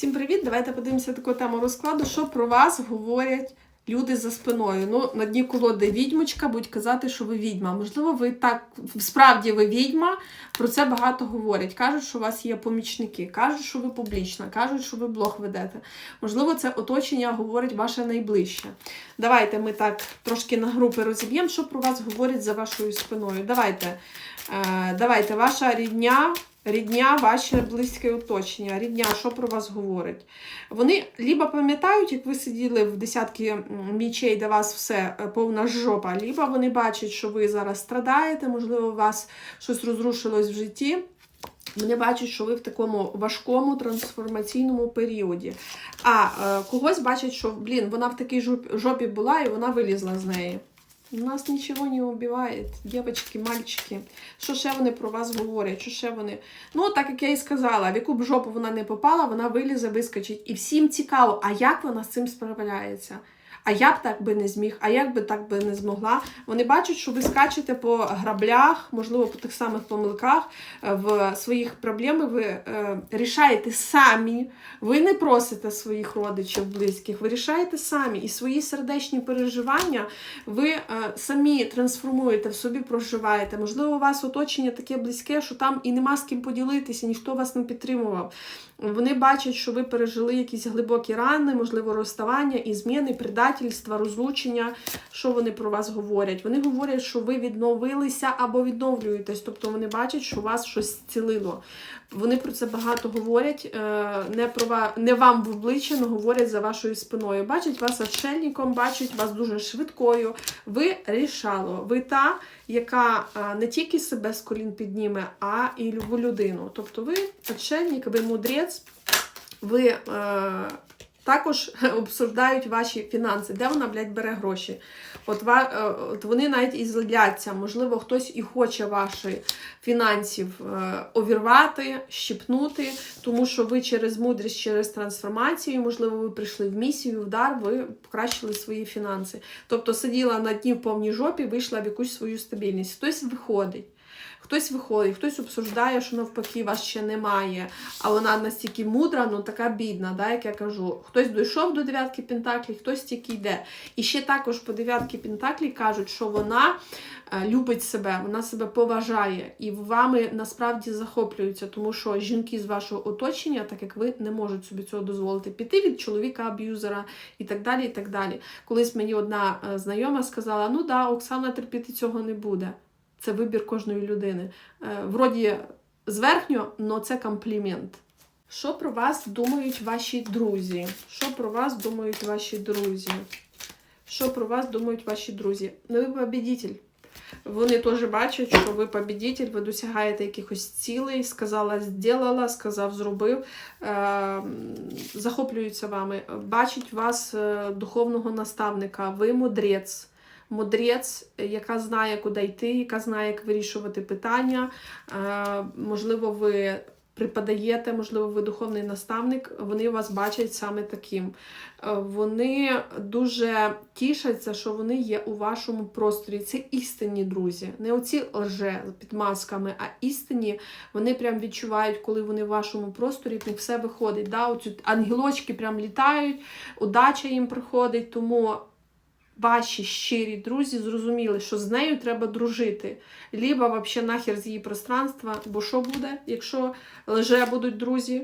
Всім привіт! Давайте подивимося таку тему розкладу, що про вас говорять люди за спиною. Ну, на дні колоди відьмочка, будуть казати, що ви відьма. Можливо, ви так справді ви відьма, про це багато говорять. Кажуть, що у вас є помічники, кажуть, що ви публічна, кажуть, що ви блог ведете. Можливо, це оточення говорить ваше найближче. Давайте ми так трошки на групи розіб'ємо, що про вас говорять за вашою спиною. Давайте, е, давайте, ваша рідня. Рідня, ваше близьке оточення, рідня, що про вас говорить? Вони либо пам'ятають, як ви сиділи в десятки мічей, де вас все е, повна жопа, либо вони бачать, що ви зараз страдаєте, можливо, у вас щось розрушилось в житті. Вони бачать, що ви в такому важкому трансформаційному періоді. А е, когось бачать, що блін, вона в такій жоп- жопі була і вона вилізла з неї. Нас нічого не вбиває, дівчатки, мальчики. Що ще вони про вас говорять? Що ще вони? Ну, так як я і сказала, в яку б жопу вона не попала, вона вилізе, вискочить. І всім цікаво, а як вона з цим справляється? А я б так би не зміг, а як би так би не змогла. Вони бачать, що ви скачете по граблях, можливо, по тих самих помилках е, в своїх проблеми ви е, рішаєте самі. Ви не просите своїх родичів, близьких, ви рішаєте самі. І свої сердечні переживання ви е, самі трансформуєте в собі, проживаєте. Можливо, у вас оточення таке близьке, що там і нема з ким поділитися, ніхто вас не підтримував. Вони бачать, що ви пережили якісь глибокі рани, можливо, розставання, і зміни, предательства, розлучення. Що вони про вас говорять? Вони говорять, що ви відновилися або відновлюєтесь. Тобто вони бачать, що вас щось зцілило. Вони про це багато говорять, е, не про не вам в обличчя, але говорять за вашою спиною. Бачать вас отшельником, бачать вас дуже швидкою. Ви рішало. Ви та, яка е, не тільки себе з колін підніме, а і любу людину. Тобто ви отшельник, ви мудрець, ви е, також обсуждають ваші фінанси, де вона, блядь, бере гроші. От, е, от вони навіть і злядяться. Можливо, хтось і хоче ваші фінансів е, овірвати, щипнути, тому що ви через мудрість, через трансформацію, можливо, ви прийшли в місію, в дар, ви покращили свої фінанси. Тобто сиділа на дні в повній жопі, вийшла в якусь свою стабільність. Хтось виходить. Хтось виходить, хтось обсуждає, що навпаки вас ще немає, а вона настільки мудра, ну така бідна, да, як я кажу. Хтось дійшов до дев'ятки пентаклів, хтось тільки йде. І ще також по дев'ятки пентаклі кажуть, що вона е, любить себе, вона себе поважає і вами насправді захоплюються, тому що жінки з вашого оточення, так як ви, не можуть собі цього дозволити піти від чоловіка аб'юзера і так далі. і так далі. Колись мені одна е, знайома сказала: ну да, Оксана терпіти цього не буде. Це вибір кожної людини. Е, Вроді зверхньо, але це комплімент. Що про вас думають ваші друзі? Що про вас думають ваші друзі? Що про вас думають ваші друзі? Ну, ви побідітель. Вони теж бачать, що ви побідітель, ви досягаєте якихось цілей, сказала, зробила, сказав, зробив, е, захоплюються вами, бачать вас е, духовного наставника, ви мудрець. Мудрець, яка знає, куди йти, яка знає, як вирішувати питання. Е, можливо, ви припадаєте, можливо, ви духовний наставник, вони вас бачать саме таким. Е, Вони дуже тішаться, що вони є у вашому просторі. Це істинні друзі, не оці лже під масками, а істинні. Вони прям відчувають, коли вони в вашому просторі, в них все виходить. Да? Оцю ангелочки прям літають, удача їм приходить, тому ваші щирі друзі зрозуміли, що з нею треба дружити. Либо взагалі нахер з її пространства, бо що буде, якщо лже будуть друзі?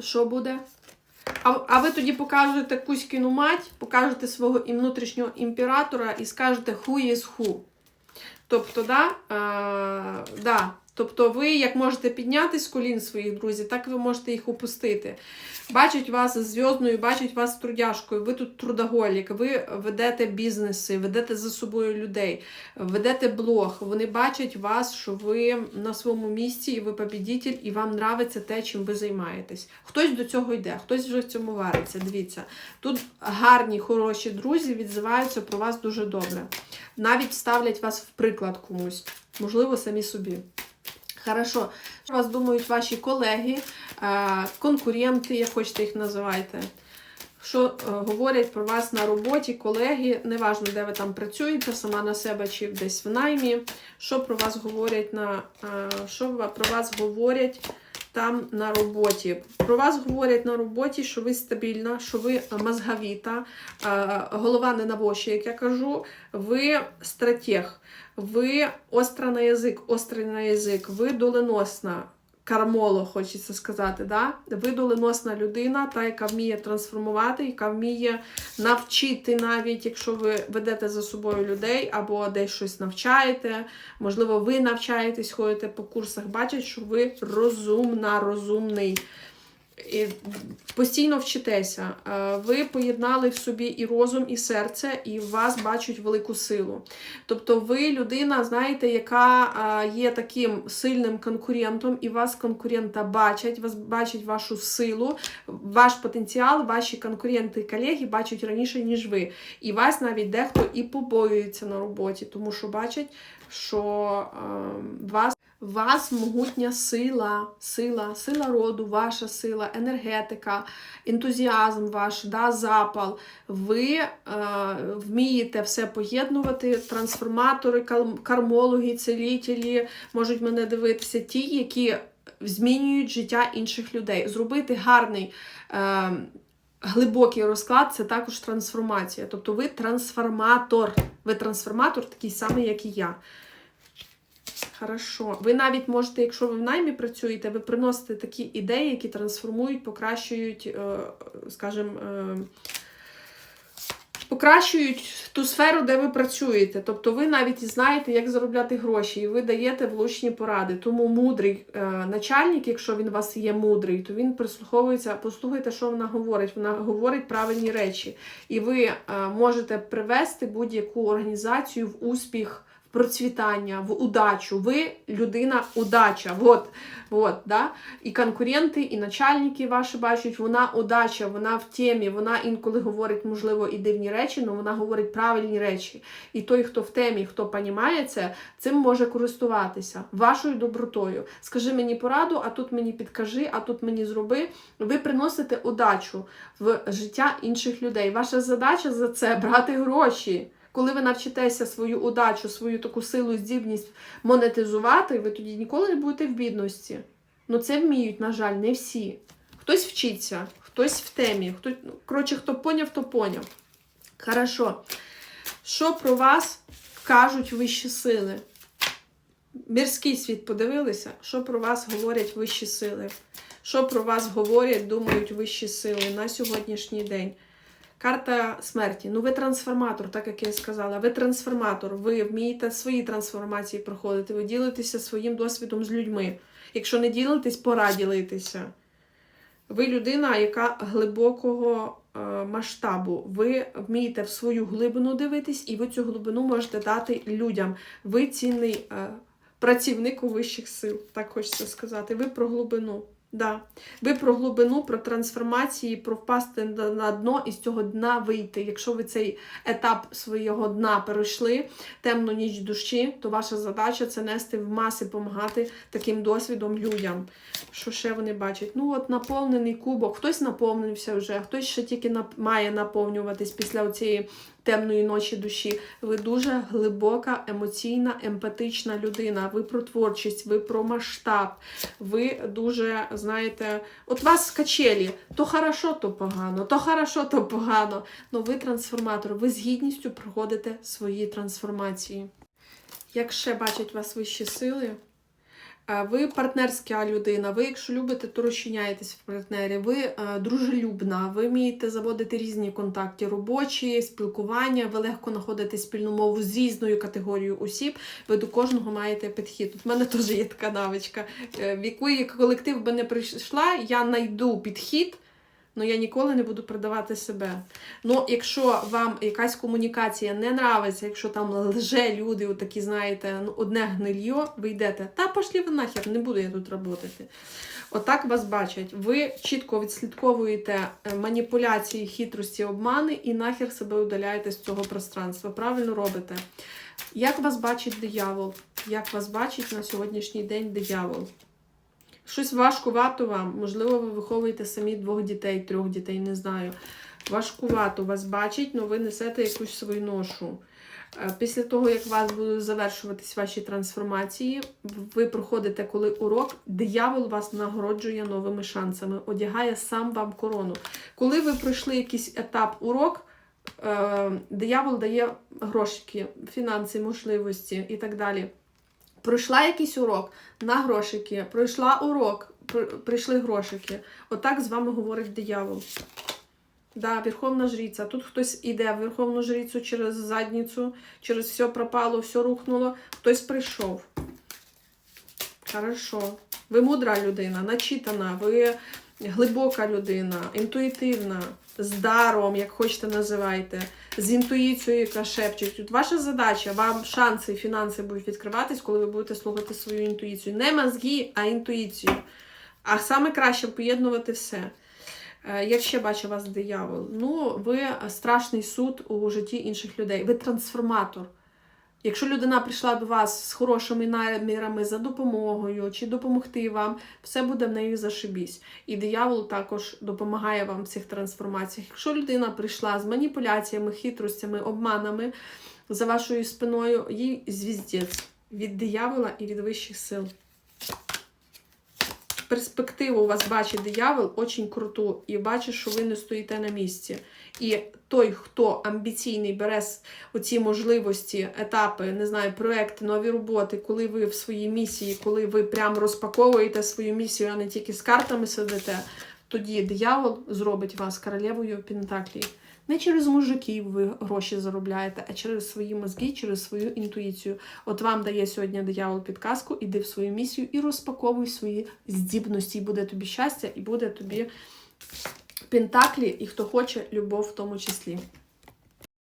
Що буде? А, а ви тоді покажете Кузькіну мать, покажете свого і внутрішнього імператора і скажете who is who. Тобто, да, е, да, тобто ви як можете підняти з колін своїх друзів, так ви можете їх опустити. Бачать вас зв'язною, бачать вас трудяшкою, ви тут трудоголік, ви ведете бізнеси, ведете за собою людей, ведете блог. Вони бачать вас, що ви на своєму місці, і ви побідітель, і вам нравиться те, чим ви займаєтесь. Хтось до цього йде, хтось вже в цьому вариться. Дивіться, тут гарні, хороші друзі відзиваються про вас дуже добре. Навіть ставлять вас в приклад комусь, можливо, самі собі. Хорошо, що вас думають ваші колеги, е, конкуренти, як хочете їх називайте. Що е, говорять про вас на роботі, колеги, неважно, де ви там працюєте, сама на себе чи десь в наймі. Що про вас говорять на е, що про вас говорять там на роботі. Про вас говорять на роботі, що ви стабільна, що ви мозговіта, голова не на воші, як я кажу, ви стратег, ви остра на язик, острий на язик, ви доленосна. Кармоло, хочеться сказати, да? видоленосна людина, та, яка вміє трансформувати, яка вміє навчити навіть, якщо ви ведете за собою людей або десь щось навчаєте, можливо, ви навчаєтесь, ходите по курсах, бачать, що ви розумна, розумний. Постійно вчитеся. Ви поєднали в собі і розум, і серце, і в вас бачать велику силу. Тобто ви людина, знаєте, яка є таким сильним конкурентом, і вас конкурента бачать, вас бачать вашу силу, ваш потенціал, ваші конкуренти і колеги бачать раніше, ніж ви. І вас навіть дехто і побоюється на роботі, тому що бачать, що е, вас. Вас могутня сила, сила, сила роду, ваша сила, енергетика, ентузіазм ваш, да, запал. Ви е, вмієте все поєднувати. Трансформатори, кармологи, цілителі можуть мене дивитися, ті, які змінюють життя інших людей. Зробити гарний. Е, Глибокий розклад це також трансформація. Тобто ви трансформатор. Ви трансформатор такий самий, як і я. Хорошо. Ви навіть можете, якщо ви в наймі працюєте, ви приносите такі ідеї, які трансформують, покращують, е, скажімо, е, покращують ту сферу, де ви працюєте. Тобто ви навіть знаєте, як заробляти гроші, і ви даєте влучні поради. Тому мудрий е, начальник, якщо він у вас є мудрий, то він прислуховується, послухайте, що вона говорить. Вона говорить правильні речі. І ви е, можете привести будь-яку організацію в успіх процвітання, в удачу. Ви людина удача. Вот, вот, да? І конкуренти, і начальники ваші бачать, вона удача, вона в темі, вона інколи говорить, можливо, і дивні речі, але вона говорить правильні речі. І той, хто в темі, хто понімає це, цим може користуватися вашою добротою. Скажи мені пораду, а тут мені підкажи, а тут мені зроби. Ви приносите удачу в життя інших людей. Ваша задача за це брати гроші. Коли ви навчитеся свою удачу, свою таку силу, здібність монетизувати, ви тоді ніколи не будете в бідності. Ну це вміють, на жаль, не всі. Хтось вчиться, хтось в темі, хтось, ну, коротше, хто поняв, то поняв. Хорошо. Що про вас кажуть вищі сили? Мірський світ подивилися, що про вас говорять вищі сили? Що про вас говорять, думають вищі сили на сьогоднішній день? Карта смерті. Ну, ви трансформатор, так як я сказала. Ви трансформатор, ви вмієте свої трансформації проходити, ви ділитеся своїм досвідом з людьми. Якщо не ділитесь, пора ділитися. Ви людина, яка глибокого е, масштабу. Ви вмієте в свою глибину дивитись, і ви цю глибину можете дати людям. Ви цінний е, працівник у вищих сил, так хочеться сказати. Ви про глибину. Да. Ви про глибину, про трансформації, про впасти на дно і з цього дна вийти. Якщо ви цей етап свого дна перейшли, темну ніч душі, то ваша задача це нести в маси, допомагати таким досвідом людям. Що ще вони бачать? Ну, от наповнений кубок, хтось наповнився вже, хтось ще тільки має наповнюватись після цієї темної ночі душі. Ви дуже глибока, емоційна, емпатична людина. Ви про творчість, ви про масштаб. Ви дуже, знаєте, от вас качелі, то хорошо, то погано, то хорошо, то погано. Ну ви трансформатор, ви з гідністю проходите свої трансформації. Як ще бачать вас вищі сили, ви партнерська людина, ви, якщо любите, то розчиняєтесь в партнері, ви е, дружелюбна, ви вмієте заводити різні контакти, робочі, спілкування, ви легко знаходите спільну мову з різною категорією осіб, ви до кожного маєте підхід. В мене теж є така навичка. Е, В який колектив би не прийшла, я знайду підхід. Ну, я ніколи не буду продавати себе. Ну, якщо вам якась комунікація не нравиться, якщо там лже люди, отакі, знаєте, ну, одне гнильо, ви йдете, та пошлі ви нахер, не буду я тут працювати. Отак вас бачать. Ви чітко відслідковуєте е, маніпуляції, хитрості, обмани і нахер себе удаляєте з цього пространства. Правильно робите. Як вас бачить диявол? Як вас бачить на сьогоднішній день диявол? Щось важкувато вам. Можливо, ви виховуєте самі двох дітей, трьох дітей, не знаю. Важкувато вас бачить, але ви несете якусь свою ношу. Е, Після того, як у вас будуть завершуватись ваші трансформації, ви проходите коли урок, диявол вас нагороджує новими шансами, одягає сам вам корону. Коли ви пройшли якийсь етап урок, е, диявол дає грошики, фінанси, можливості і так далі. Пройшла якийсь урок на грошики, пройшла урок, прийшли грошики. Отак з вами говорить диявол. Да, Верховна Жриця. Тут хтось іде в Верховну Жрицю через задницю, через все пропало, все рухнуло. Хтось прийшов. Хорошо. Ви мудра людина, начитана, ви глибока людина, інтуїтивна, з даром, як хочете називайте, з інтуїцією, яка шепчуть. Тут ваша задача, вам шанси і фінанси будуть відкриватись, коли ви будете слухати свою інтуїцію. Не мозги, а інтуїцію. А саме краще поєднувати все. Я Як ще бачу вас диявол? Ну, ви страшний суд у житті інших людей. Ви трансформатор. Якщо людина прийшла до вас з хорошими намірами за допомогою чи допомогти вам, все буде в неї зашибісь. І диявол також допомагає вам в цих трансформаціях. Якщо людина прийшла з маніпуляціями, хитростями, обманами за вашою спиною, їй звіздець від диявола і від вищих сил перспективу вас бачить диявол очень круту, і бачить, що ви не стоїте на місці. І той, хто амбіційний, бере оці можливості, етапи, не знаю, проекти, нові роботи, коли ви в своїй місії, коли ви прям розпаковуєте свою місію, а не тільки з картами сидите, тоді диявол зробить вас королевою Пентаклі. Не через мужиків ви гроші заробляєте, а через свої мозги, через свою інтуїцію. От вам дає сьогодні диявол підказку, іди в свою місію і розпаковуй свої здібності. І буде тобі щастя, і буде тобі пентаклі, і хто хоче, любов в тому числі.